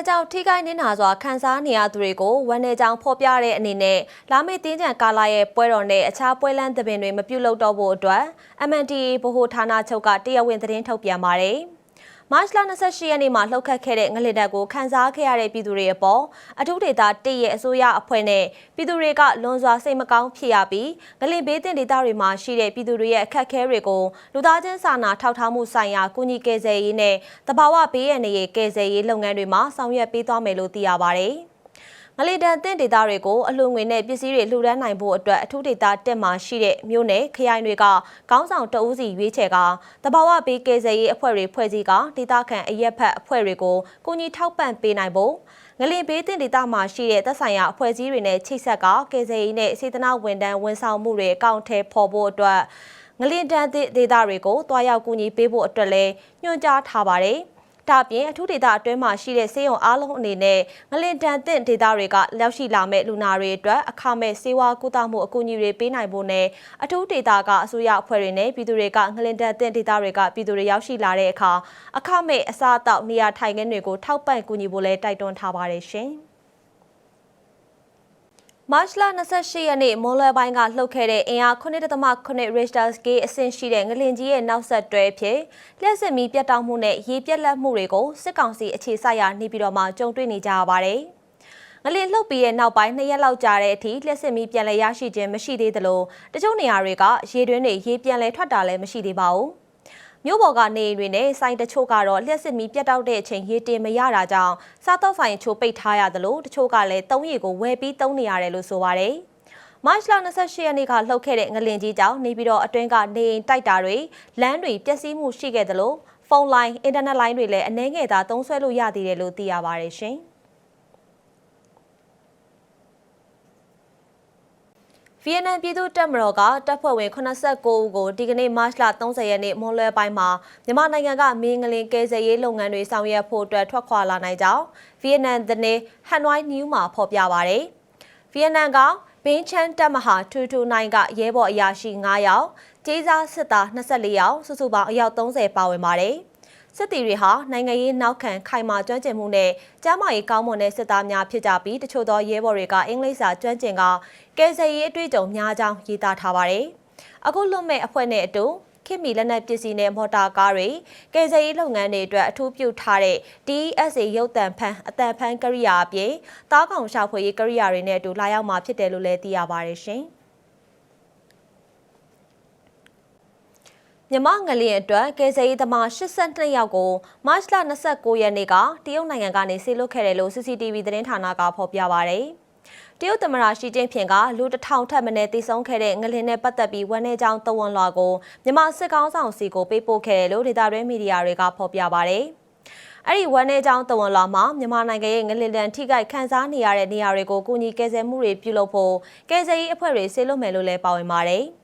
န်ကြောင့်ထိခိုက်နစ်နာစွာခံစားနေရသူတွေကိုဝန်내ကြောင့်ဖော်ပြတဲ့အနေနဲ့လာမယ့်တင်းကြံကာလရဲ့ပွဲတော်နဲ့အခြားပွဲလမ်းသဘင်တွေမပြုတ်လို့တော့ဖို့အတွက် MNDA ဗဟိုဌာနချုပ်ကတရားဝင်သတင်းထုတ်ပြန်ပါတယ်။ မတ်လ28ရက်နေ့မှာလှုပ်ခတ်ခဲ့တဲ့ငလစ်တက်ကိုခန်းစားခဲ့ရတဲ့ပြည်သူတွေအပေါ်အထူးဒေသတရဲ့အစိုးရအဖွဲ့နဲ့ပြည်သူတွေကလွန်စွာစိတ်မကောင်းဖြစ်ရပြီးငလင်ဘေးတင်ဒေသတွေမှာရှိတဲ့ပြည်သူတွေရဲ့အခက်အခဲတွေကိုလူသားချင်းစာနာထောက်ထားမှုဆိုင်ရာကုညီကယ်ဆယ်ရေးနဲ့တဘာဝဘေးရန်ရဲ့ကယ်ဆယ်ရေးလုပ်ငန်းတွေမှာဆောင်ရွက်ပေးသွားမယ်လို့သိရပါတယ်။ ငလီတန်တင့်ဒေသတွေကိုအလှူငွေနဲ့ပစ္စည်းတွေလှူဒန်းနိုင်ဖို့အတွက်အထူးဒေသတက်မှာရှိတဲ့မြို့နယ်ခရိုင်တွေကခေါင်းဆောင်တအူးစီရွေးချယ်ကတဘာဝဘေးကယ်ဆယ်ရေးအဖွဲ့တွေဖွဲ့စည်းကဒေသခံအရက်ဖက်အဖွဲ့တွေကိုကူညီထောက်ပံ့ပေးနိုင်ဖို့ငလင်ဘေးတင်ဒေသမှာရှိတဲ့သက်ဆိုင်ရာအဖွဲ့အစည်းတွေနဲ့ချိတ်ဆက်ကကယ်ဆယ်ရေးနဲ့စေတနာဝန်ထမ်းဝန်ဆောင်မှုတွေအကောင့်ထဲပေါ်ဖို့အတွက်ငလင်တန်ဒေသတွေကိုတွားရောက်ကူညီပေးဖို့အတွက်လည်းညွှန်ကြားထားပါတယ်။ ဒါ့အပြင်အထူးဒေသအတွင်းမှာရှိတဲ့ဆေးရုံအားလုံးအနေနဲ့ငလင်တန်တင့်ဒေသတွေကလောက်ရှိလာမဲ့လူနာတွေအတွက်အခမဲ့ဆေးဝါးကုသမှုအကူအညီတွေပေးနိုင်ဖို့နဲ့အထူးဒေသကအစိုးရအဖွဲ့တွေနဲ့ပြည်သူတွေကငလင်တန်တင့်ဒေသတွေကပြည်သူတွေရောက်ရှိလာတဲ့အခါအခမဲ့အစားအသောက်နေရာထိုင်ခင်းတွေကိုထောက်ပံ့ကူညီဖို့လည်းတိုက်တွန်းထားပါတယ်ရှင်။ မတ်လ28ရက်နေ့မွန်လွယ်ပိုင်းကလှုပ်ခဲ့တဲ့အင်အား9.8 Richter scale အဆင့်ရှိတဲ့ငလင်ကြီးရဲ့နောက်ဆက်တွဲဖြစ်လျှက်စစ်မီပြတ်တောက်မှုနဲ့ရေပြက်လက်မှုတွေကိုစစ်ကောင်စီအခြေစိုက်ရာနေပြည်တော်မှာကြုံတွေ့နေကြရပါတယ်။ငလင်လှုပ်ပြီးတဲ့နောက်ပိုင်းနှစ်ရက်လောက်ကြာတဲ့အထိလျှက်စစ်မီပြန်လည်ရရှိခြင်းမရှိသေးသလိုတချို့နေရာတွေကရေတွင်းတွေရေပြန်လည်ထွက်တာလည်းမရှိသေးပါဘူး။ မြို့ပေါ်ကနေအိမ်တွေနဲ့ဆိုင်တချို့ကတော့လျှက်စစ်မီပြတ်တောက်တဲ့အချိန်ရေတင်မရတာကြောင့်စားတော့ဆိုင်ချိုးပိတ်ထားရသလိုတချို့ကလည်းတုံးရီကိုဝယ်ပြီးတုံးနေရတယ်လို့ဆိုပါတယ်။မတ်လ28ရက်နေ့ကလှုပ်ခဲ့တဲ့ငလင်ကြီးကြောင့်နေပြီးတော့အတွင်းကနေအိမ်တိုက်တာတွေလမ်းတွေပျက်စီးမှုရှိခဲ့သလိုဖုန်းလိုင်းအင်တာနက်လိုင်းတွေလည်းအနှဲငယ်သာသုံးစွဲလို့ရသေးတယ်လို့သိရပါတယ်ရှင်။ ဗီယက်နမ်ပြည်သူ့တပ်မတော်ကတပ်ဖွဲ့ဝင်89ဦးကိုဒီကနေ့မတ်လ30ရက်နေ့မွန်လွဲပိုင်းမှာမြန်မာနိုင်ငံကမင်းငလင်ကယ်ဆယ်ရေးလုပ်ငန်းတွေဆောင်ရွက်ဖို့အတွက်ထွက်ခွာလာနိုင်ကြောင်းဗီယက်နမ်သတင်းဟန်နွိုင်းနယူးမှာဖော်ပြပါရယ်ဗီယက်နမ်ကဘင်းချန်တပ်မဟာ229ကရဲဘော်အရာရှိ9ယောက်ကျေးစားစစ်သား24ယောက်စုစုပေါင်းအယောက်30ပါဝင်ပါတယ်။ စစ်တီတွေဟာနိုင်ငံရေးနောက်ခံခိုင်မာကျွမ်းကျင်မှုနဲ့ကျန်းမာရေးကောင်းမွန်တဲ့စစ်သားများဖြစ်ကြပြီးတချို့သောရဲဘော်တွေကအင်္ဂလိပ်စာကျွမ်းကျင်ကကယ်ဆယ်ရေးအတွေ့အကြုံများကြောင်းရေးသားထားပါတယ်။အခုလွတ်မဲ့အဖွဲ့နဲ့အတူခေတ်မီလက်နက်ပစ္စည်းနဲ့မော်တာကားတွေကယ်ဆယ်ရေးလုပ်ငန်းတွေအတွက်အထူးပြုထားတဲ့ DSA ရုပ်တံဖန်အတန်ဖန်ကရိယာအပြင်တားကောင်ရှာဖွေရေးကရိယာတွေနဲ့အတူလာရောက်မှာဖြစ်တယ်လို့လည်းသိရပါတယ်ရှင်။ မြမငလျင်အတွက်ကယ်ဆယ်ရေးသမား82ယောက်ကိုမတ်လ29ရက်နေ့ကတရုတ်နိုင်ငံကနေဆေးလွတ်ခဲ့တယ်လို့ CCTV သတင်းဌာနကဖော်ပြပါရယ်တရုတ်သမ္မတရှီကျင်းဖျင်ကလူတစ်ထောင်ထက်မနည်းတည်ဆုံခဲ့တဲ့ငလင်နဲ့ပတ်သက်ပြီးဝန်내ကြောင်းတဝန်လွှာကိုမြန်မာစစ်ကောင်းဆောင်စီကိုပေးပို့ခဲ့တယ်လို့ဒေတာရဲမီဒီယာတွေကဖော်ပြပါရယ်အဲ့ဒီဝန်내ကြောင်းတဝန်လွှာမှာမြန်မာနိုင်ငံရဲ့ငလင်တန်ထိခိုက်ခန်းစားနေရတဲ့နေရာတွေကိုကူညီကယ်ဆယ်မှုတွေပြုလုပ်ဖို့ကယ်ဆယ်ရေးအဖွဲ့တွေဆေးလွတ်မယ်လို့လည်းပါဝင်ပါတယ်။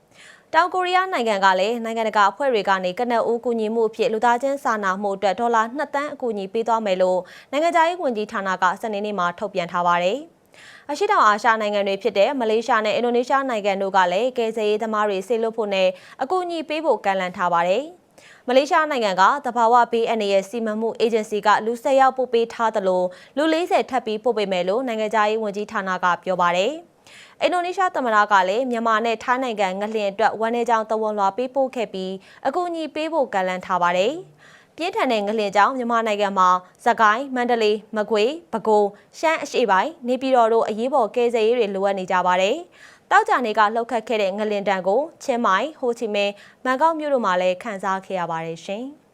တောင်ကိုရီးယားနိုင်ငံကလည်းနိုင်ငံတကာအဖွဲ့တွေကနေကနအူးကူညီမှုအဖြစ်လူသားချင်းစာနာမှုအတွက်ဒေါ်လာ2တန်းအကူအညီပေးသွားမယ်လို့နိုင်ငံခြားရေးဝန်ကြီးဌာနကစနေနေ့မှာထုတ်ပြန်ထားပါတယ်။အရှိတောင်အာရှနိုင်ငံတွေဖြစ်တဲ့မလေးရှားနဲ့အင်ဒိုနီးရှားနိုင်ငံတို့ကလည်းကယ်ဆယ်ရေးသမားတွေဆေးလွတ်ဖို့နဲ့အကူအညီပေးဖို့ကမ်းလှမ်းထားပါတယ်။မလေးရှားနိုင်ငံကတဘာဝဘေးအန္တရာယ်စီမံမှုအေဂျင်စီကလူ၁၀ယောက်ပို့ပေးထားသလိုလူ40ထပ်ပြီးပို့ပေးမယ်လို့နိုင်ငံခြားရေးဝန်ကြီးဌာနကပြောပါတယ်။ အင်ဒိုနီးရှားသမ္မတကလည်းမြန်မာနဲ့ထိုင်းနိုင်ငံငလျင်အတွက်ဝန်내ကြောင်တဝန်လွှာပေးပို့ခဲ့ပြီးအကူအညီပေးဖို့ကမ်းလှမ်းထားပါတယ်။ပြင်းထန်တဲ့ငလျင်ကြောင့်မြန်မာနိုင်ငံမှာသကိုင်းမန္တလေးမကွေးပဲခူးရှမ်းအရှေ့ပိုင်းနေပြည်တော်တို့အရေးပေါ်ကယ်ဆယ်ရေးတွေလိုအပ်နေကြပါတယ်။တောက်ကြနေကလှုပ်ခတ်ခဲ့တဲ့ငလင်တန်ကိုချင်းမိုင်ဟိုချီမင်းမန်ကောက်မြို့တို့မှာလည်းခံစားခဲ့ရပါတယ်ရှင်။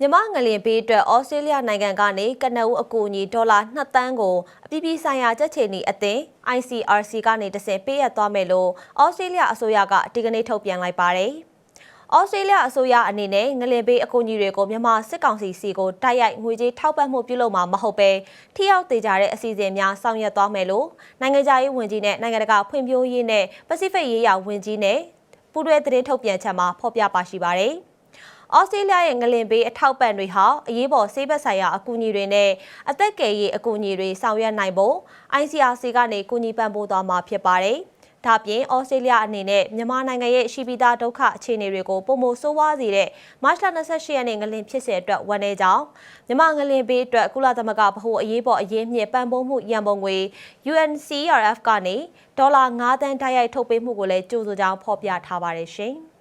မြမငလင်ပေးအတွက်ဩစတြေးလျနိုင်ငံကနေကနအူးအကူအညီဒေါ်လာ2တန်းကိုအပြည်ပြည်ဆိုင်ရာကြက်ချေနီအသင်း ICRC ကနေတဆင့်ပေးအပ်သွားမယ်လို့ဩစတြေးလျအစိုးရကဒီကနေ့ထုတ်ပြန်လိုက်ပါတယ်။ဩစတြေးလျအစိုးရအနေနဲ့ငလင်ပေးအကူအညီတွေကိုမြန်မာစစ်ကောင်စီစီကိုတိုက်ရိုက်ငွေကြေးထောက်ပံ့မှုပြုလုပ်မှာမဟုတ်ပဲထိရောက်သေးကြတဲ့အစီအစဉ်များဆောင်ရွက်သွားမယ်လို့နိုင်ငံခြားရေးဝန်ကြီးနဲ့နိုင်ငံတကာဖွံ့ဖြိုးရေးနဲ့ပစိဖိတ်ရေးရာဝန်ကြီးနဲ့ပူးတွဲသတင်းထုတ်ပြန်ချက်မှာဖော်ပြပါရှိပါတယ်။ ဩစတြေးလျရဲ့ငလင်ဘေးအထောက်ပံ့တွေဟာအရေးပေါ်ဆေးဘက်ဆိုင်ရာအကူအညီတွေနဲ့အသက်ကယ်ရေးအကူအညီတွေဆောင်ရွက်နိုင်ဖို့ ICRC ကနေကူညီပံ့ပိုးသွားမှာဖြစ်ပါတယ်။။ဒါပြင်ဩစတြေးလျအနေနဲ့မြန်မာနိုင်ငံရဲ့ရှိပြီးသားဒုက္ခအခြေအနေတွေကိုပုံမဆိုးဝါးစေတဲ့မတ်လ28ရက်နေ့ငလင်ဖြစ်စဉ်အတွက်ဝန်နေကြောင်းမြန်မာငလင်ဘေးအတွက်ကုလသမဂ္ဂဗဟိုအရေးပေါ်အရေးမြစ်ပံ့ပိုးမှုရန်ပုံငွေ UNCRF ကနေဒေါ်လာ9သန်းတိုက်ရိုက်ထုတ်ပေးမှုကိုလည်းကြိုးဆိုကြောင်းဖော်ပြထားပါတယ်ရှင်။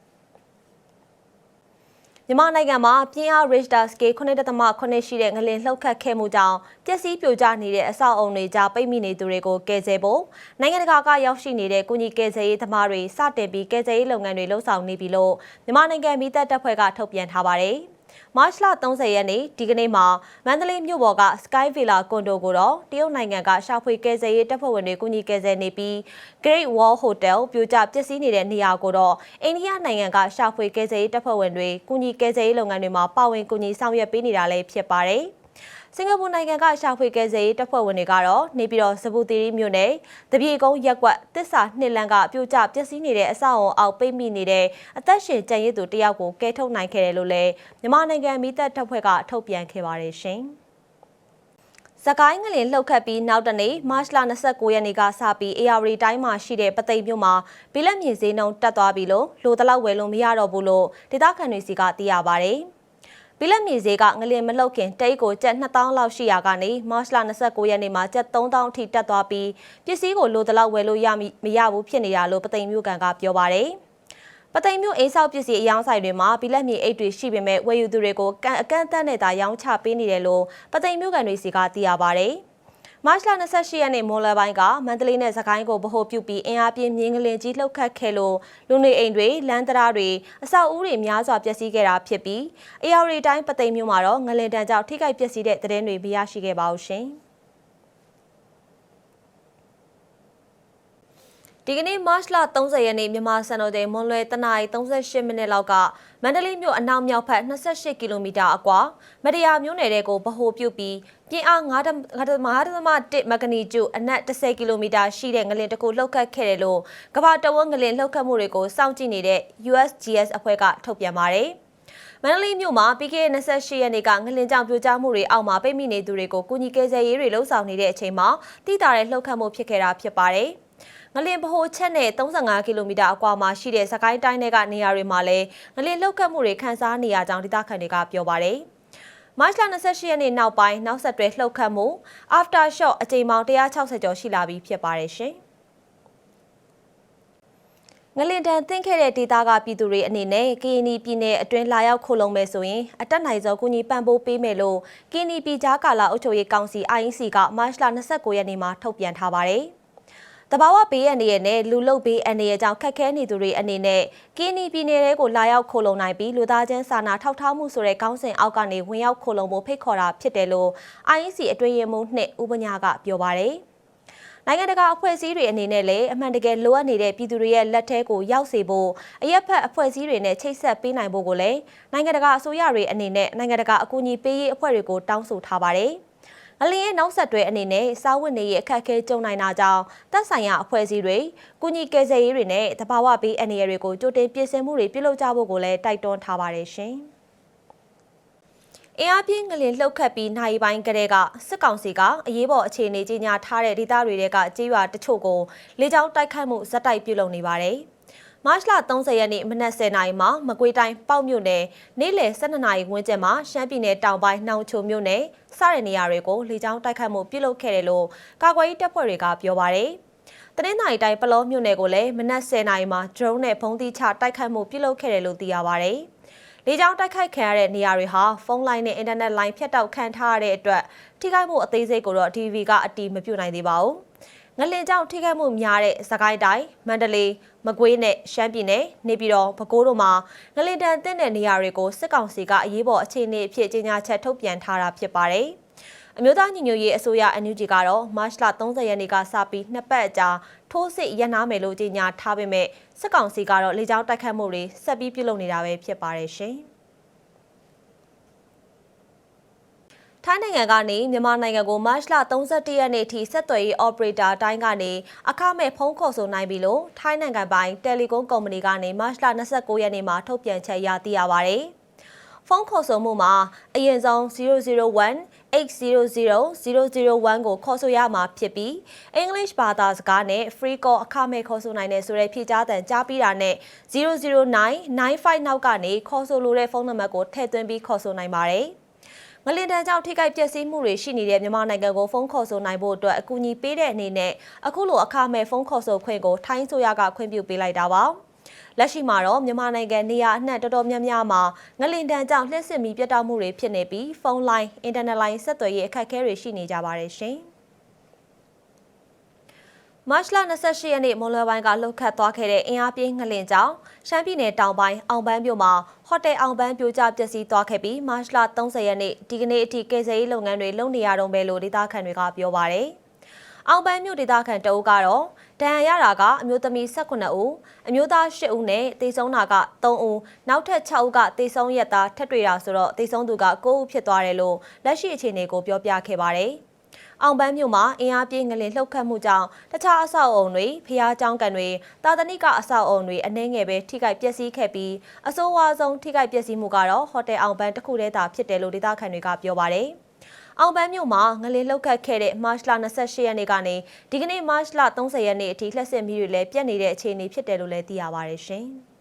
မြန်မာနိုင်ငံမှာပြင်းအား Richter scale 9.8ရှိတဲ့ငလင်လှုပ်ခတ်ခဲ့မှုကြောင့်ပျက်စီးပြိုကျနေတဲ့အဆောက်အုံတွေကြားပိတ်မိနေသူတွေကိုကယ်ဆယ်ဖို့နိုင်ငံတကာကရောက်ရှိနေတဲ့ကုညီကယ်ဆယ်ရေးသမားတွေစတင်ပြီးကယ်ဆယ်ရေးလုပ်ငန်းတွေလှုပ်ဆောင်နေပြီလို့မြန်မာနိုင်ငံမိသက်တပ်ဖွဲ့ကထုတ်ပြန်ထားပါတယ်။ မတ်လ30ရက်နေ့ဒီကနေ့မှာမန္တလေးမြို့ပေါ်က Sky Villa ကွန်ဒိုကိုတော့တရုတ်နိုင်ငံကရှာဖွေကယ်ဆယ်ရေးတပ်ဖွဲ့ဝင်တွေကူညီကယ်ဆယ်နေပြီး Great Wall Hotel ပြိုကျပျက်စီးနေတဲ့နေရာကိုတော့အိန္ဒိယနိုင်ငံကရှာဖွေကယ်ဆယ်ရေးတပ်ဖွဲ့ဝင်တွေကူညီကယ်ဆယ်ရေးလုပ်ငန်းတွေမှာပါဝင်ကူညီဆောင်ရွက်ပေးနေတာလည်းဖြစ်ပါတယ်။ စင်ကာပူနိုင်ငံကရှာဖွေကယ်ဆယ်ရေးတပ်ဖွဲ့ဝင်တွေကတော့နေပြည်တော်စပူတီရီမြို့နယ်တပြေကုန်းရက်ကွက်တစ္ဆာနှစ်လန်းကပြိုကျပျက်စီးနေတဲ့အဆောက်အုံအောက်ပိတ်မိနေတဲ့အသက်ရှင်ကျန်ရစ်သူတယောက်ကိုကယ်ထုတ်နိုင်ခဲ့တယ်လို့လည်းမြန်မာနိုင်ငံမိသက်တပ်ဖွဲ့ကထုတ်ပြန်ခဲ့ပါတယ်ရှင်။စကိုင်းငလင်လှုပ်ခတ်ပြီးနောက်တနေ့မတ်လ29ရက်နေ့ကစပြီး AR တိုင်းမှာရှိတဲ့ပသိမ်မြို့မှာဘီလက်မြေဈေးနှုန်းတက်သွားပြီလို့လိုတလောက်ဝယ်လို့မရတော့ဘူးလို့ဒေသခံတွေစီကသိရပါဗျ။ ဘီလက်မြေဈေးကငလင်မလှုပ်ခင်တိတ်ကိုကျပ်2000လောက်ရှိရာကနေမတ်လ29ရက်နေ့မှာကျပ်3000အထိတက်သွားပြီးပစ္စည်းကိုလိုတလောက်ဝယ်လို့ရမရဘူးဖြစ်နေတာလို့ပသိမ်မြို့ကန်ကပြောပါတယ်ပသိမ်မြို့အိမ်ဆောက်ပစ္စည်းအယောင်းဆိုင်တွေမှာဘီလက်မြေအိတ်တွေရှိပေမဲ့ဝယ်ယူသူတွေကိုအကန့်အသတ်နဲ့သာရောင်းချပေးနေတယ်လို့ပသိမ်မြို့ကန်တွေစီကသိရပါတယ်။ မတ်လ28ရက်နေ့မွန်လပိုင်းကမန္တလေးနဲ့စကိုင်းကိုဗဟိုပြုပြီးအင်အားပြင်းမြင်းကလင်ကြီးလှုပ်ခတ်ခဲ့လို့လူနေအိမ်တွေလမ်းတရားတွေအဆောက်အဦတွေများစွာပျက်စီးခဲ့တာဖြစ်ပြီးအေယာရီတိုင်းပသိမ်မြို့မှာတော့ငလင်တန်းကြောင့်ထိခိုက်ပျက်စီးတဲ့တဲ့င်းတွေမရရှိခဲ့ပါဘူးရှင်။ဒီကနေ့မတ်လ30ရက်နေ့မြန်မာစံတော်ချိန်မွန်လွယ်တနအီ38မိနစ်လောက်ကမန္တလေးမြို့အနောက်မြောက်ဘက်28ကီလိုမီတာအကွာမတရားမြို့နယ်တဲ့ကိုဗဟိုပြုပြီး ပြင်းအား9.1မဂနီကျူအနက်10ကီလိုမီတာရှိတဲ့ငလင်တစ်ခုလှုပ်ခတ်ခဲ့တယ်လို့ကမ္ဘာတဝန်းငလင်လှုပ်ခတ်မှုတွေကိုစောင့်ကြည့်နေတဲ့ USGS အဖွဲ့ကထုတ်ပြန်ပါတယ်မန္တလေးမြို့မှာပြီးခဲ့တဲ့28ရက်နေ့ကငလင်ကြောင်ပြိုကျမှုတွေအောက်မှာပိတ်မိနေသူတွေကိုကုညီကယ်ဆယ်ရေးတွေလှုပ်ဆောင်နေတဲ့အချိန်မှာတိတာတဲ့လှုပ်ခတ်မှုဖြစ်ခဲ့တာဖြစ်ပါတယ်။ငလင်ဗဟိုချက်နဲ့35ကီလိုမီတာအကွာမှာရှိတဲ့စကိုင်းတိုင်းတွေကနေရာတွေမှာလည်းငလင်လှုပ်ခတ်မှုတွေခန်းစားနေရကြောင်းဒေသခံတွေကပြောပါတယ်။ မတ်လ28ရက်နေ့နောက်ပိုင်းနောက်ဆက်တွဲလှုပ်ခတ်မှု after shock အကြိမ်ပေါင်း160ကျော်ရှိလာပြီးဖြစ်ပါတယ်ရှင်။ငလင်တန်သင့်ခဲ့တဲ့ဒေသကပြည်သူတွေအနေနဲ့ကရင်နီပြည်နယ်အတွင်းလာရောက်ခိုလုံမယ်ဆိုရင်အတက်နိုင်ဆုံးကူညီပံ့ပိုးပေးမယ်လို့ကရင်နီပြည်ကြားကာလအုပ်ချုပ်ရေးကောင်စီ IEC ကမတ်လ29ရက်နေ့မှာထုတ်ပြန်ထားပါတယ်။ တဘာဝဘေးအန္တရာယ်နဲ့လူလုဘေးအန္တရာယ်ကြောင့်ခက်ခဲနေသူတွေအနေနဲ့ကင်းနီပြည်နယ်တွေကိုလာရောက်ခိုလုံနိုင်ပြီးလူသားချင်းစာနာထောက်ထားမှုဆိုတဲ့ခေါင်းစဉ်အောက်ကနေဝင်ရောက်ခိုလုံဖို့ဖိတ်ခေါ်တာဖြစ်တယ်လို့ IEC အတွင်းရေးမှူးနှစ်ဦးပညာကပြောပါတယ်။နိုင်ငံတကာအဖွဲ့အစည်းတွေအနေနဲ့လည်းအမှန်တကယ်လိုအပ်နေတဲ့ပြည်သူတွေရဲ့လက်ထဲကိုရောက်စေဖို့အရက်ဖက်အဖွဲ့အစည်းတွေနဲ့ချိတ်ဆက်ပေးနိုင်ဖို့ကိုလည်းနိုင်ငံတကာအစိုးရတွေအနေနဲ့နိုင်ငံတကာအကူအညီပေးရေးအဖွဲ့တွေကိုတောင်းဆိုထားပါတယ်။ အလင်းရဲ့နောက်ဆက်တွဲအနေနဲ့စားဝတ်နေရေးအခက်အခဲကြုံနိုင်တာကြောင့်တပ်ဆိုင်ရာအဖွဲ့အစည်းတွေကုညီကယ်ဆယ်ရေးတွေနဲ့တဘာဝဘေးအနေတွေကိုကြိုတင်ပြင်ဆင်မှုတွေပြုလုပ်ကြဖို့ကိုလည်းတိုက်တွန်းထားပါတယ်ရှင်။အင်အားပြင်းငလင်လှုပ်ခတ်ပြီးနိုင်ပိုင်းကလေးကစစ်ကောင်စီကအရေးပေါ်အခြေအနေကြီးညာထားတဲ့ဒေသတွေကကြေးရွာတချို့ကိုလေကြောင်းတိုက်ခိုက်မှုဇက်တိုက်ပြုလုပ်နေပါတယ်။ မတ်လ30ရက်နေ့မနက်10:00နာရီမှာမကွေးတိုင်းပေါက်မြို့နယ်နေ့လယ်12:00နာရီဝန်းကျင်မှာရှမ်းပြည်နယ်တောင်ပိုင်းနှောင်ချိုမြို့နယ်စတဲ့နေရာတွေကိုလေကြောင်းတိုက်ခတ်မှုပြုလုပ်ခဲ့တယ်လို့ကာကွယ်ရေးတပ်ဖွဲ့တွေကပြောပါရယ်တနင်္သာရီတိုင်းပလောမြို့နယ်ကိုလည်းမနက်10:00နာရီမှာ drone နဲ့ဘုံသီးချတိုက်ခတ်မှုပြုလုပ်ခဲ့တယ်လို့သိရပါရယ်လေကြောင်းတိုက်ခိုက်ခံရတဲ့နေရာတွေဟာဖုန်းလိုင်းနဲ့အင်တာနက်လိုင်းဖြတ်တောက်ခံထားရတဲ့အတွက်ထိခိုက်မှုအသေးစိတ်ကိုတော့ TV ကအတီးမပြုနိုင်သေးပါဘူး။ငလင်ကြောင့်ထိခိုက်မှုများတဲ့စကိုင်းတိုင်းမန္တလေး မကွေးနဲ့ရှမ်းပြည်နယ်နေပြည်တော်ပဲခူးတို့မှာငလင်တန်တဲ့နေရာတွေကိုစစ်ကောင်စီကအရေးပေါ်အခြေအနေအဖြစ်ကြေညာချက်ထုတ်ပြန်ထားတာဖြစ်ပါတယ်။အမျိုးသားညီညွတ်ရေးအစိုးရ NUG ကတော့မတ်လ30ရက်နေ့ကစပြီးနှစ်ပတ်အကြာထိုးစစ်ရန်နာမယ်လို့ကြေညာထားပေမဲ့စစ်ကောင်စီကတော့လေကြောင်းတိုက်ခတ်မှုတွေဆက်ပြီးပြုလုပ်နေတာပဲဖြစ်ပါတယ်ရှင်။ ထိုင်းနိုင်ငံကနေမြန်မာနိုင်ငံကိုမတ်လ31ရက်နေ့ထိဆက်သွယ်ရေး operator အတိုင်းကနေအခမဲ့ဖုန်းခေါ်ဆိုနိုင်ပြီလို့ထိုင်းနိုင်ငံပိုင်တယ်လီကွန်ကုမ္ပဏီကနေမတ်လ29ရက်နေ့မှာထုတ်ပြန်ချက်ရသိရပါဗျ။ဖုန်းခေါ်ဆိုမှုမှာအရင်ဆုံး001 800-001ကိုခေါ်ဆိုရမှာဖြစ်ပြီး English ဘာသာစကားနဲ့ free call အခမဲ့ခေါ်ဆိုနိုင်တဲ့ဆိုတဲ့ဖြည့်ကြားတန်ကြားပြီးတာနဲ့00995နောက်ကနေခေါ်ဆိုလိုတဲ့ဖုန်းနံပါတ်ကိုထည့်သွင်းပြီးခေါ်ဆိုနိုင်ပါတယ်။ ငလင်တန်းကြောင့်ထိခိုက်ပျက်စီးမှုတွေရှိနေတဲ့မြန်မာနိုင်ငံကိုဖုန်းခေါ်ဆိုနိုင်ဖို့အတွက်အကူအညီပေးတဲ့အနေနဲ့အခုလိုအခမဲ့ဖုန်းခေါ်ဆိုခွင့်ကိုထိုင်းဆိုရကခွင့်ပြုပေးလိုက်တာပါ။လက်ရှိမှာတော့မြန်မာနိုင်ငံနေရာအနှံ့တော်တော်များများမှာငလင်တန်းကြောင့်လျှက်စစ်မီပြတ်တောက်မှုတွေဖြစ်နေပြီးဖုန်းလိုင်းအင်တာနက်လိုင်းဆက်သွယ်ရေးအခက်အခဲတွေရှိနေကြပါတယ်ရှင်။ မတ်လ28ရက်နေ့မွန်လွယ်ပိုင်းကလှုပ်ခတ်သွားခဲ့တဲ့အင်အားပြင်းငလင်ကြောင့်ရှမ်းပြည်နယ်တောင်ပိုင်းအောင်ပန်းမြို့မှာဟိုတယ်အောင်ပန်းပြိုကျပျက်စီးသွားခဲ့ပြီးမတ်လ30ရက်နေ့ဒီကနေ့အထိကယ်ဆယ်ရေးလုပ်ငန်းတွေလုပ်နေရတော့ပဲလို့ဒေသခံတွေကပြောပါတယ်။အောင်ပန်းမြို့ဒေသခံတအုပ်ကတော့ဒဏ်ရာရတာကအမျိုးသမီး18ဦးအမျိုးသား10ဦးနဲ့တေဆုံးတာက3ဦးနောက်ထပ်6ဦးကတေဆုံးရက်သားထပ်တွေ့တာဆိုတော့တေဆုံးသူက9ဦးဖြစ်သွားတယ်လို့လက်ရှိအခြေအနေကိုပြောပြခဲ့ပါတယ်။ အောင်ပန်းမြို့မှာအင်အားပြင်းငလင်လှုပ်ခတ်မှုကြောင့်တခြားအဆောက်အုံတွေဖျားကျောင်းကန်တွေတာသနိကအဆောက်အုံတွေအနှဲငယ်ပဲထိခိုက်ပျက်စီးခဲ့ပြီးအဆိုးဝါးဆုံးထိခိုက်ပျက်စီးမှုကတော့ဟိုတယ်အောင်ပန်းတစ်ခုတည်းသာဖြစ်တယ်လို့ဒေသခံတွေကပြောပါတယ်။အောင်ပန်းမြို့မှာငလင်းလောက်ခတ်ခဲ့တဲ့မတ်လ28ရက်နေ့ကနေဒီကနေ့မတ်လ30ရက်နေ့အထိလှက်စစ်မီးတွေလည်းပြတ်နေတဲ့အခြေအနေဖြစ်တယ်လို့လည်းသိရပါတယ်ရှင်။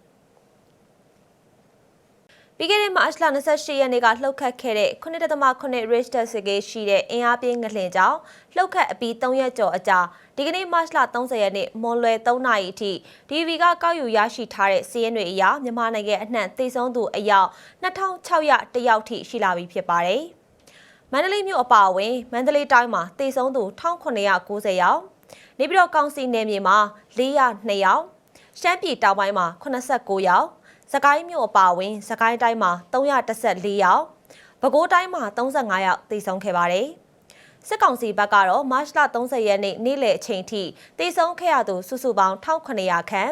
ပြီးခဲ့တဲ့မတ်လ28ရက်နေ့ကလှုပ်ခတ်ခဲ့တဲ့9.8 Richter scale ရှိတဲ့အင်အားပြင်းငလင်ကြောင့်လှုပ်ခတ်အပြီး3ရက်ကျော်အကြာဒီကနေ့မတ်လ30ရက်နေ့မွန်လွယ်3နာရီအထိ DV ကကောက်ယူရရှိထားတဲ့စီးရင်တွေအရမြန်မာနိုင်ငံအနှံ့သေဆုံးသူအယောက်2600တယောက်ထိရှိလာပြီဖြစ်ပါတယ်။မန္တလေးမြို့အပါအဝင်မန္တလေးတိုင်းမှာတေဆုံးသူ1990ယောက်နေပြည်တော်ကောင်စီနယ်မြေမှာ402ယောက်ရှမ်းပြည်တောင်ပိုင်းမှာ89ယောက် စကိုင်းမြို့အပါအဝင်စကိုင်းတိုင်းမှာ314ယောက်ပဲခူးတိုင်းမှာ35ယောက်တေဆုံးခဲ့ပါတယ်စစ်ကောင်စီဘက်ကတော့မတ်လ30ရက်နေ့နေ့လယ်အချိန်ထိတေဆုံးခဲ့ရသူစုစုပေါင်း1900ခန့်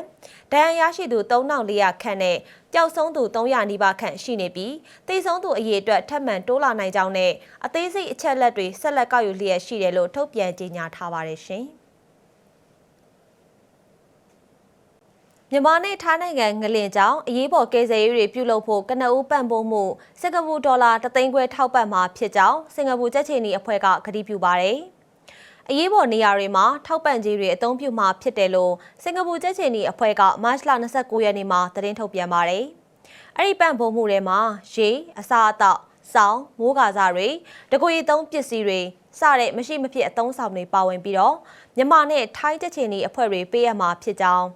ဒဏ်ရာရရှိသူ3400ခန့်နဲ့ပျောက်ဆုံးသူ300နီးပါးခန့်ရှိနေပြီးတေဆုံးသူအရေအတွက်ထပ်မံတိုးလာနိုင်ကြောင်းနဲ့အသေးစိတ်အချက်လက်တွေဆက်လက်ကောက်ယူလျက်ရှိတယ်လို့ထုတ်ပြန်ကြေညာထားပါတယ်ရှင်။ မြန်မာနဲ့ထိုင်းနိုင်ငံငလင်ကြောင့်အရေးပေါ်ကယ်ဆယ်ရေးတွေပြုလုပ်ဖို့ကနအူးပံ့ပိုးမှုစင်ကာပူဒေါ်လာ3သိန်းခွဲထောက်ပံ့မှာဖြစ်ကြောင်းစင်ကာပူကြက်ချီနီအဖွဲ့ကကတိပြုပါတယ်။အရေးပေါ်နေရာတွေမှာထောက်ပံ့ကြေးတွေအသုံးပြုမှာဖြစ်တယ်လို့စင်ကာပူကြက်ချီနီအဖွဲ့ကမတ်လ29ရက်နေ့မှာသတင်းထုတ်ပြန်ပါတယ်။အဲ့ဒီပံ့ပိုးမှုတွေမှာရေအစာအသောက်စောင်းမိုးကာစားတွေတကွေသုံးပစ္စည်းတွေစတဲ့မရှိမဖြစ်အသုံးဆောင်တွေပါဝင်ပြီးတော့မြန်မာနဲ့ထိုင်းကြက်ချီနီအဖွဲ့တွေပေးရမှာဖြစ်ကြောင်း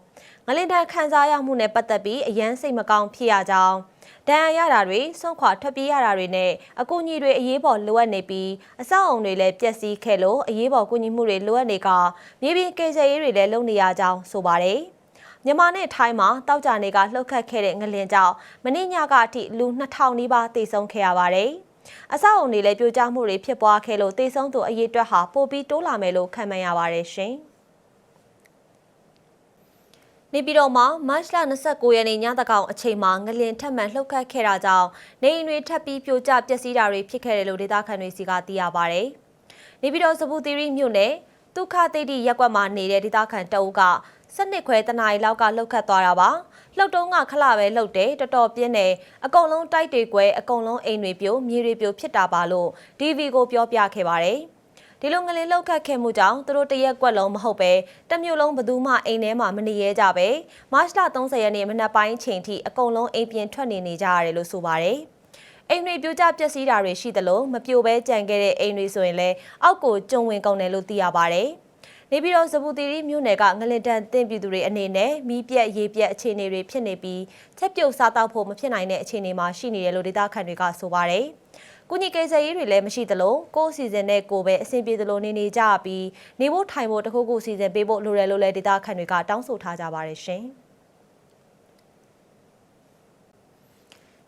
ငလင်တန်ခံစားရမှုနဲ့ပတ်သက်ပြီးအရန်စိတ်မကောင်းဖြစ်ရကြောင်းဒဏ်ရာရတာတွေဆွန့်ခွာထွက်ပြေးရတာတွေနဲ့အကူအညီတွေအရေးပေါ်လိုအပ်နေပြီးအဆောက်အုံတွေလည်းပျက်စီးခဲ့လို့အရေးပေါ်ကူညီမှုတွေလိုအပ်နေကမြေပြင်ကယ်ဆယ်ရေးတွေလည်းလုပ်နေရကြောင်းဆိုပါတယ်မြန်မာနဲ့ထိုင်းမှာတောက်ကြနေကလှုပ်ခတ်ခဲ့တဲ့ငလင်ကြောင့်မနေ့ညကအထိလူ2000နီးပါးသေဆုံးခဲ့ရပါတယ်။အဆောက်အုံတွေလည်းပြိုကျမှုတွေဖြစ်ပွားခဲ့လို့သေဆုံးသူအရေအတွက်ဟာပိုပြီးတိုးလာမယ်လို့ခန့်မှန်းရပါတယ်ရှင်။ နေပြည်တော်မှာမတ်လ29ရက်နေ့ညတကောင်အချိန်မှာငလင်ထက်မှန်လှုပ်ခတ်ခဲ့တာကြောင့်နေအိမ်တွေထပ်ပြီးပြိုကျပျက်စီးတာတွေဖြစ်ခဲ့တယ်လို့ဒေသခံတွေစီကသိရပါဗျ။နေပြည်တော်စပူသီရိမြို့နယ်ဒုက္ခတိတိရက်ကွက်မှာနေတဲ့ဒေသခံတအုပ်ကစနစ်ခွဲတနားရီလောက်ကလှုပ်ခတ်သွားတာပါ။လှုပ်တုံးကခလပဲလှုပ်တယ်တော်တော်ပြင်းတယ်အကုန်လုံးတိုက်တွေကွဲအကုန်လုံးအိမ်တွေပြိုမြေတွေပြိုဖြစ်တာပါလို့ DV ကိုပြောပြခဲ့ပါတယ်။ ဒီလိုငလင်လောက်ခတ်ခဲ့မှုကြောင့်သူတို့တရက်ကွက်လုံးမဟုတ်ပဲတမျိုးလုံးဘသူမှအိမ်ထဲမှာမနေရဲကြပဲမတ်လ30ရက်နေ့မနက်ပိုင်းချိန်ထိအကုန်လုံးအိမ်ပြင်ထွက်နေနေကြရတယ်လို့ဆိုပါတယ်အိမ်တွေပြိုကျပျက်စီးတာတွေရှိသလိုမပြိုဘဲကြံခဲ့တဲ့အိမ်တွေဆိုရင်လည်းအောက်ကိုကျုံဝင်ကုန်တယ်လို့သိရပါတယ်နေပြီးတော့စပူတီရီမြို့နယ်ကငလင်တန်တင်ပြည်သူတွေအနေနဲ့မီးပြက်ရေပြက်အခြေအနေတွေဖြစ်နေပြီးချက်ပြုတ်စားတောက်ဖို့မဖြစ်နိုင်တဲ့အခြေအနေမှာရှိနေတယ်လို့ဒေသခံတွေကဆိုပါတယ်။ ကုညီကိစ္စရေးတွေလည်းမရှိသလိုကိုယ်အစီအစဉ်နဲ့ကိုယ်ပဲအဆင်ပြေသလိုနေနေကြပြီးနေဖို့ထိုင်ဖို့တခုခုအစီအစဉ်ပေးဖို့လိုတယ်လို့လည်းဒေသခံတွေကတောင်းဆိုထားကြပါတယ်ရှင်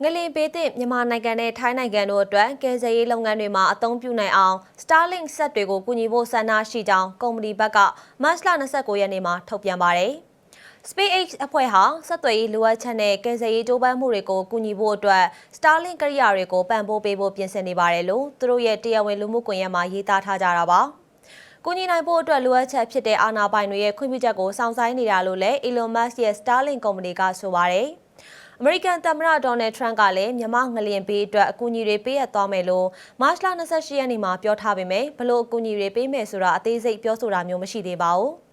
ငလင်ပေးတဲ့မြန်မာနိုင်ငံနဲ့ထိုင်းနိုင်ငံတို့အတွက်ကယ်ဆယ်ရေးလုပ်ငန်းတွေမှာအသုံးပြုနိုင်အောင် Starlink စက်တွေကိုကူညီဖို့ဆန္ဒရှိကြောင်းကုမ္ပဏီဘက်ကမတ်လ29ရက်နေ့မှာထုတ်ပြန်ပါတယ်။ SpaceX အဖွဲ့ဟာဆက်သွယ်ရေးလိုအပ်ချက်နဲ့ကယ်ဆယ်ရေးကြိုးပမ်းမှုတွေကိုကူညီဖို့အတွက် Starlink ကိရိယာတွေကိုပံ့ပိုးပေးဖို့ပြင်ဆင်နေပါတယ်လို့သူတို့ရဲ့တရားဝင်လူမှုကွန်ရက်မှာရေးသားထားကြတာပါ။ကူညီနိုင်ဖို့အတွက်လိုအပ်ချက်ဖြစ်တဲ့အာဏာပိုင်တွေရဲ့ခွင့်ပြုချက်ကိုစောင့်ဆိုင်းနေတာလို့လည်း Elon Musk ရဲ့ Starlink ကုမ္ပဏီကဆိုပါတယ်။အမေရိကန်သမ္မတဒေါ်နယ်ထရန့်ကလည်းမြန်မာငလျင်ဘေးအတွက်အကူအညီတွေပေးအပ်သွားမယ်လို့မတ်လ28ရက်နေ့မှာပြောထားပေမဲ့ဘလို့အကူအညီတွေပေးမယ်ဆိုတာအသေးစိတ်ပြောဆိုတာမျိုးမရှိသေးပါဘူး။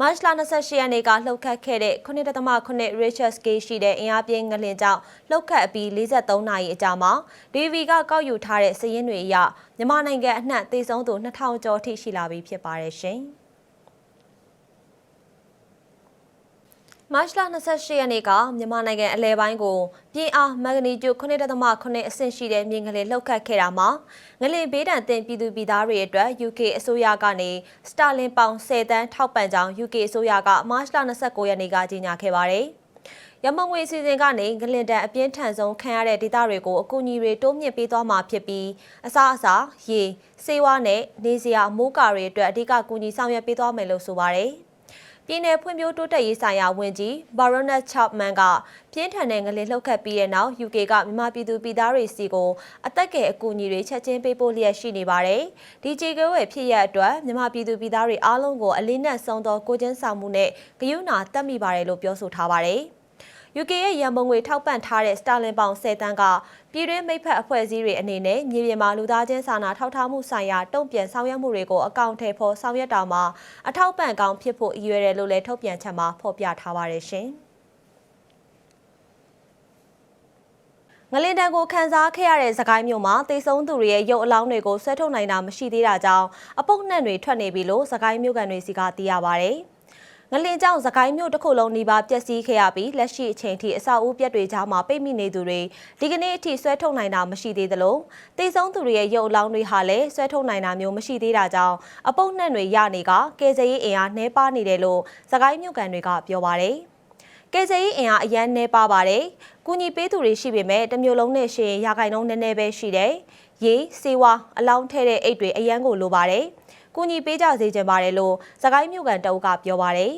မတ်လ28ရက်နေ့ကလှုပ်ခတ်ခဲ့တဲ့9.8 Richard Scale ရှိတဲ့အင်အားပြင်းငလျင်ကြောင့်လှုပ်ခတ်အပြီး43နာရီအကြာမှာ DV ကကောက်ယူထားတဲ့စည်ရင်းတွေအရမြန်မာနိုင်ငံအနှံ့သေဆုံးသူ2000ကျော်ထိရှိလာပြီဖြစ်ပါတယ်ရှင်။ မတ်လ28ရက်နေ့ကမြန်မာနိုင်ငံအလဲပိုင်းကိုပြင်းအားမဂနီကျူ9.8အဆင့်ရှိတဲ့မြေငလျင်လှုပ်ခတ်ခဲ့တာမှာငလျင်ဘေးဒဏ်သင့်ပြည်သူပြည်သားတွေအတွက် UK အစိုးရကနေစတာလင်ပေါင်10တန်းထောက်ပံ့ကြောင်း UK အစိုးရကမတ်လ29ရက်နေ့ကကြေညာခဲ့ပါတယ်။ရမုံငွေစီစဉ်ကနေငလင်တန်အပြင်းထန်ဆုံးခံရတဲ့ဒေသတွေကိုအကူအညီတွေတိုးမြင့်ပေးသွားမှာဖြစ်ပြီးအစားအစာရေစေဝါနဲ့နေစရာမိုးကာတွေအတွက်အဓိကကူညီဆောင်ရွက်ပေးသွားမယ်လို့ဆိုပါတယ်။ ပြည်내ဖွံ့ဖြိုးတိုးတက်ရေးဆိုင်ရာဝန်ကြီး Baroness Chapman ကပြင်းထန်တဲ့ငလင်လှုပ်ခတ်ပြီးတဲ့နောက် UK ကမြန်မာပြည်သူပြည်သားတွေစီကိုအသက်ကယ်အကူအညီတွေချက်ချင်းပေးပို့လျက်ရှိနေပါတယ်။ဒီကြေကွဲဝယ်ဖြစ်ရအတွက်မြန်မာပြည်သူပြည်သားတွေအားလုံးကိုအလေးနက်ဆုံးသောကိုချင်းဆောင်မှုနဲ့ဂရုဏာတတ်မိပါတယ်လို့ပြောဆိုထားပါတယ်။ UK ရဲ့ရန်ပုံငွေထောက်ပံ့ထားတဲ့စတာလင်ပေါင်10တန်းကပြည်တွင်းမိဖက်အဖွဲ့အစည်းတွေအနေနဲ့မြေပြင်မှာလူသားချင်းစာနာထောက်ထားမှုဆိုင်ရာတုံ့ပြန်ဆောင်ရွက်မှုတွေကိုအကောင့်ထဲပေါ်ဆောင်ရွက်တာမှာအထောက်ပံ့ကောင်းဖြစ်ဖို့ရည်ရွယ်တယ်လို့လည်းထုတ်ပြန်ချက်မှာဖော်ပြထားပါတယ်ရှင်။ငလင်တန်ကိုခန်းစားခဲ့ရတဲ့စကိုင်းမြို့မှာတေဆုံးသူတွေရဲ့ရုပ်အလောင်းတွေကိုဆွဲထုတ်နိုင်တာမရှိသေးတာကြောင့်အပုတ်နှံ့တွေထွက်နေပြီလို့စကိုင်းမြို့ကန်တွေစီကသိရပါဗျ။ ငလင်ကြောင့်သခိုင်းမြို့တစ်ခုလုံးနှီးပါပျက်စီးခဲ့ရပြီးလက်ရှိအချိန်ထိအဆောက်အဦပြက်တွေကြားမှာပိတ်မိနေသူတွေဒီကနေ့အထိဆွဲထုတ်နိုင်တာမရှိသေးသလိုတိတ်ဆုံးသူတွေရဲ့ရုပ်အလောင်းတွေဟာလည်းဆွဲထုတ်နိုင်တာမျိုးမရှိသေးတာကြောင့်အပုတ်နှံ့တွေရနေကကယ်ဆယ်ရေးအင်အားနှဲပါနေတယ်လို့သခိုင်းမြို့ကန်တွေကပြောပါတယ်ကယ်ဆယ်ရေးအင်အားအရန်နှဲပါပါတယ်။ကူညီပေးသူတွေရှိပေမဲ့တမျိုးလုံးနဲ့ရှင်ရာဂိုင်နှုန်းနည်းနည်းပဲရှိတယ်။ရေစေဝါအလောင်းထဲတဲ့အိတ်တွေအရန်ကိုလိုပါတယ်။ ကူညီပေးကြစေချင်ပါတယ်လို့စကိုင်းမြို့ကန်တအုပ်ကပြောပါတယ်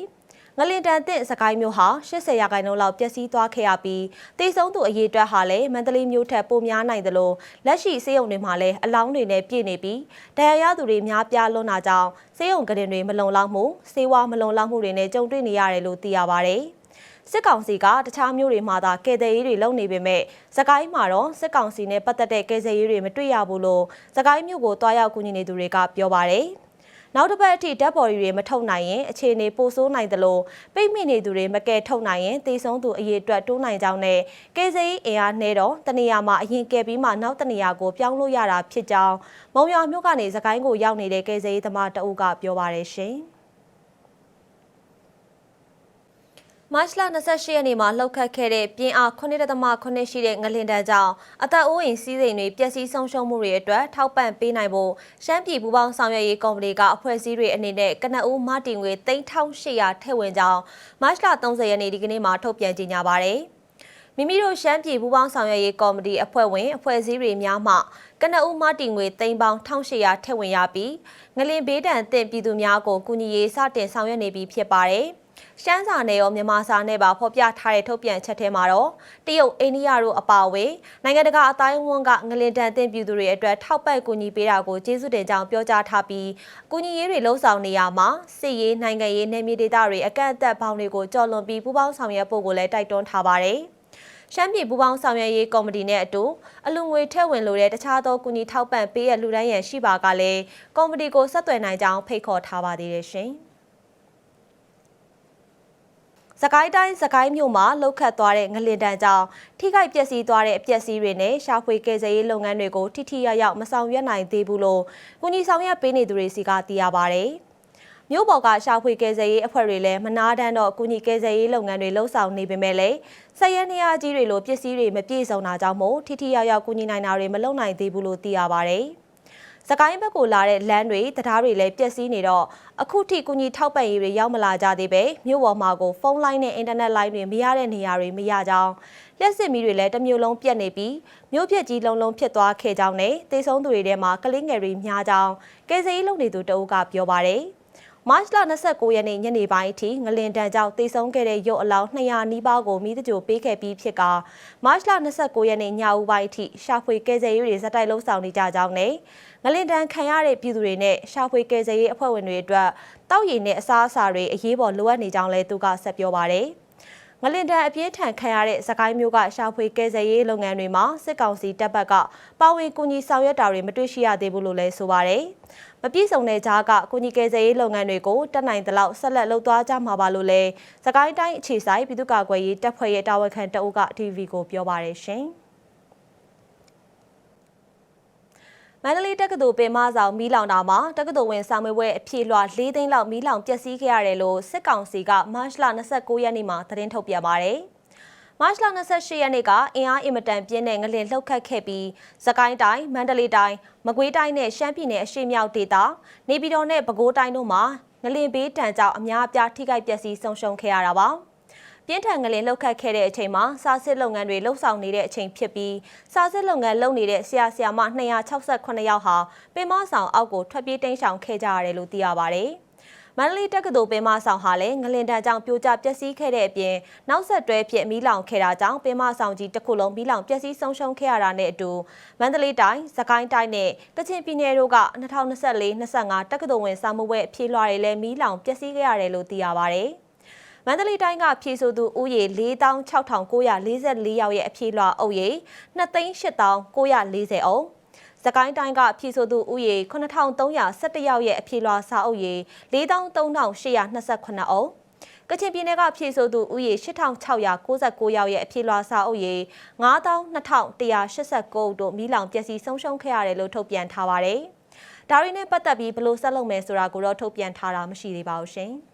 ငလင်တန်သင့်စကိုင်းမြို့ဟာ80ရာခိုင်နှုန်းလောက်ပျက်စီးသွားခဲ့ရပြီးတိတ်ဆုံးသူအရေးအတွက်ဟာလည်းမန္တလေးမြို့ထက်ပိုများနိုင်သလိုလက်ရှိစေယုံတွေမှာလည်းအလောင်းတွေနဲ့ပြည့်နေပြီးဒဏ်ရာရသူတွေများပြားလွန်းတာကြောင့်စေယုံကရင်တွေမလုံလောက်မှုစေဝါမလုံလောက်မှုတွေနဲ့ကြုံတွေ့နေရတယ်လို့သိရပါဗျ။စစ်ကောင်စီကတခြားမျိုးတွေမှာသာကယ်ဆယ်ရေးတွေလုပ်နေပေမဲ့စကိုင်းမှာတော့စစ်ကောင်စီနဲ့ပတ်သက်တဲ့ကယ်ဆယ်ရေးတွေမတွေ့ရဘူးလို့စကိုင်းမြို့ကိုတွားရောက်ကူညီနေသူတွေကပြောပါတယ်။ နောက်တစ်ပတ်အထိဓာတ်ပေါ်ရီတွေမထုတ်နိုင်ရင်အခြေအနေပိုဆိုးနိုင်သလိုပိတ်မိနေသူတွေမကယ်ထုတ်နိုင်ရင်သေဆုံးသူအရေအတွက်တိုးနိုင်ကြောင်းနဲ့ကယ်ဆယ်ရေးအင်အားနှဲတော့တနေရာမှာအရင်ကယ်ပြီးမှနောက်တနေရာကိုပြောင်းလို့ရတာဖြစ်ကြောင်းမုံရွာမြို့ကနေစကိုင်းကိုရောက်နေတဲ့ကယ်ဆယ်ရေးသမားတအုပ်ကပြောပါတယ်ရှင်။ မတ်လ28ရက်နေ့မှာလှုပ်ခတ်ခဲ့တဲ့ပြင်းအား9.8ရှိတဲ့ငလင်တန်းကြောင့်အသက်အိုးအိမ်စီးစိမ်တွေပျက်စီးဆုံးရှုံးမှုတွေအတွက်ထောက်ပံ့ပေးနိုင်ဖို့ရှမ်းပြည်ပူးပေါင်းဆောင်ရွက်ရေးကော်မတီကအဖွဲ့အစည်းတွေအနေနဲ့ကနအူးမတင်ငွေ3800ထည့်ဝင်ကြောင်းမတ်လ30ရက်နေ့ဒီကနေ့မှာထုတ်ပြန်ကြေညာပါတယ်။မိမိတို့ရှမ်းပြည်ပူးပေါင်းဆောင်ရွက်ရေးကော်မတီအဖွဲ့ဝင်အဖွဲ့အစည်းတွေများမှကနအူးမတင်ငွေသိန်းပေါင်း1800ထည့်ဝင်ရပြီးငလင်ဘေးဒဏ်အသင့်ပြည်သူများကိုကူညီရေးစတင်ဆောင်ရွက်နေပြီဖြစ်ပါတယ်။ ရှမ်းစာနယ်ရောမြန်မာစာနဲ့ပါဖော်ပြထားတဲ့ထုတ်ပြန်ချက်ထဲမှာတော့တရုတ်အိန္ဒိယတို့အပါအဝင်နိုင်ငံတကာအတိုင်းအဝန်းကငလင်တန်တင်ပြည်သူတွေအတွက်ထောက်ပံ့ကူညီပေးတာကိုကျေးဇူးတင်ကြောင်းပြောကြားထားပြီးကူညီရေးတွေလှုံ့ဆော်နေရမှာစစ်ရေးနိုင်ငံရေးနယ်မြေဒေသတွေအကန့်အသတ်ဘောင်တွေကိုကြော်လွန်ပြီးပူးပေါင်းဆောင်ရွက်ဖို့ကိုလည်းတိုက်တွန်းထားပါတယ်ရှမ်းပြည်ပူးပေါင်းဆောင်ရွက်ရေးကော်မတီနဲ့အတူအလူငွေထည့်ဝင်လိုတဲ့တခြားသောကူညီထောက်ပံ့ပေးရလူတိုင်းရန်ရှိပါကလည်းကော်မတီကိုဆက်သွယ်နိုင်ကြောင်းဖိတ်ခေါ်ထားပါသေးတယ်ရှင်။ စကိုင်းတိုင်းစကိုင်းမြို့မှာလှုပ်ခတ်သွားတဲ့ငလင်တန်းကြောင့်ထိခိုက်ပျက်စီးသွားတဲ့အပျက်စီးတွေနဲ့ရှာဖွေကယ်ဆယ်ရေးလုပ်ငန်းတွေကိုထိထိရောက်ရောက်မဆောင်ရွက်နိုင်သေးဘူးလို့ကုညီဆောင်ရွက်ပေးနေသူတွေစီကသိရပါဗျ။မြို့ပေါ်ကရှာဖွေကယ်ဆယ်ရေးအဖွဲ့တွေလည်းမနာတမ်းတော့ကုညီကယ်ဆယ်ရေးလုပ်ငန်းတွေလှုပ်ဆောင်နေပေမဲ့လည်းဆက်ရနေရကြီးတွေလိုပစ္စည်းတွေမပြည့်စုံတာကြောင့်မို့ထိထိရောက်ရောက်ကုညီနိုင်တာတွေမလုပ်နိုင်သေးဘူးလို့သိရပါဗျ။ စကိုင်းဘက်ကိုလာတဲ့လမ်းတွေတရားတွေလည်းပျက်စီးနေတော့အခုထိကူညီထောက်ပံ့ရေးတွေရောက်မလာကြသေးပဲမြို့ပေါ်မှာကိုဖုန်းလိုင်းနဲ့အင်တာနက်လိုင်းတွေမရတဲ့နေရာတွေမရကြောင်းလျှက်စစ်မီတွေလည်းတစ်မျိုးလုံးပြတ်နေပြီးမြို့ပြက်ကြီးလုံးလုံးဖြစ်သွားခဲ့ကြောင်းနဲ့တေဆုံးသူတွေထဲမှာကလေးငယ်တွေများကြောင်းကယ်ဆယ်ရေးလုပ်နေသူတအုပ်ကပြောပါတယ်။မတ်လ29ရက်နေ့ညနေပိုင်းအထိငလင်တန်ကြောင့်တေဆုံးခဲ့တဲ့ရုပ်အလောင်း200နီးပါးကိုမိသကြိုပေးခဲ့ပြီးဖြစ်ကမတ်လ29ရက်နေ့ညဦးပိုင်းအထိရှာဖွေကယ်ဆယ်ရေးတွေဇက်တိုက်လှုပ်ဆောင်နေကြကြောင်းနဲ့ ငလင်တန်ခံရတဲ့ပြည်သူတွေနဲ့ရှာဖွေကယ်ဆယ်ရေးအဖွဲ့ဝင်တွေအတွက်တောက်ရည်နဲ့အစားအစာတွေအရေးပေါ်လိုအပ်နေကြောင်းလည်းသူကဆက်ပြောပါတယ်။ငငလင်တန်အပြင်းထန်ခံရတဲ့စကိုင်းမျိုးကရှာဖွေကယ်ဆယ်ရေးလုပ်ငန်းတွေမှာစစ်ကောင်စီတပ်ဘက်ကပါဝင်ကူညီဆောင်ရွက်တာတွေမတွေ့ရှိရသေးဘူးလို့လည်းဆိုပါတယ်။မပြည့်စုံတဲ့ကြားကကူညီကယ်ဆယ်ရေးလုပ်ငန်းတွေကိုတက်နိုင်သလောက်ဆက်လက်လုပ်သွားကြမှာပါလို့လည်းစကိုင်းတိုင်းအခြေဆိုင်ပြည်သူ့ကာကွယ်ရေးတပ်ဖွဲ့ရဲ့တာဝန်ခံတအုပ်က TV ကိုပြောပါတယ်ရှင်။ မန္တလေးတက္ကသိုလ်ပင်မဆောင်မီးလောင်တာမှာတက္ကသိုလ်ဝင်ဆောင်မွေးပွဲအဖြစ်လွှာ၄သိန်းလောက်မီးလောင်ပျက်စီးခဲ့ရတယ်လို့စစ်ကောင်စီကမတ်လ29ရက်နေ့မှာသတင်းထုတ်ပြန်ပါတယ်။မတ်လ28ရက်နေ့ကအင်အားအင်မတန်ပြင်းတဲ့ငလင်လှုပ်ခတ်ခဲ့ပြီးစကိုင်းတိုင်းမန္တလေးတိုင်းမကွေးတိုင်းနဲ့ရှမ်းပြည်နယ်အရှေ့မြောက်ဒေသနေပြည်တော်နဲ့ပဲခူးတိုင်းတို့မှာငလင်ဘေးတံကြောင့်အများအပြားထိခိုက်ပျက်စီးဆုံးရှုံးခဲ့ရတာပါ။ ပြင်းထန်ငလင်လှုပ်ခတ်ခဲ့တဲ့အချိန်မှာစားစစ်လုပ်ငန်းတွေလှုပ်ဆောင်နေတဲ့အချိန်ဖြစ်ပြီးစားစစ်လုပ်ငန်းလုပ်နေတဲ့ဆရာဆရာမ268ယောက်ဟာပင်မဆောင်အောက်ကိုထွက်ပြေးတိမ်းရှောင်ခဲ့ကြရတယ်လို့သိရပါဗျ။မန္တလေးတက္ကသိုလ်ပင်မဆောင်ဟာလည်းငလင်တန်းကြောင့်ပြိုကျပျက်စီးခဲ့တဲ့အပြင်နောက်ဆက်တွဲဖြစ်မီးလောင်ခဲ့တာကြောင့်ပင်မဆောင်ကြီးတစ်ခုလုံးမီးလောင်ပျက်စီးဆုံးရှုံးခဲ့ရတာနဲ့အတူမန္တလေးတိုင်း၊စကိုင်းတိုင်းနဲ့ကချင်ပြည်နယ်တို့က2024-25တက္ကသိုလ်ဝင်စာမှုပွဲအပြေးလွှာတွေလည်းမီးလောင်ပျက်စီးခဲ့ရတယ်လို့သိရပါဗျ။ မန္တလေးတိုင်းကဖြည့်ဆိုသူဦးရေ46,944ယောက်ရဲ့အဖြေလွှာအုပ်ရေ2,8940အုပ်စကိုင်းတိုင်းကဖြည့်ဆိုသူဦးရေ9311ယောက်ရဲ့အဖြေလွှာစာအုပ်ရေ43,829အုပ်ကချင်ပြည်နယ်ကဖြည့်ဆိုသူဦးရေ8699ယောက်ရဲ့အဖြေလွှာစာအုပ်ရေ92,189တို့မိလောင်ပျက်စီးဆုံးရှုံးခဲ့ရတယ်လို့ထုတ်ပြန်ထားပါတယ်။ဒါရီနဲ့ပတ်သက်ပြီးဘယ်လိုဆက်လုပ်မယ်ဆိုတာကိုတော့ထုတ်ပြန်ထားတာမရှိသေးပါဘူးရှင်။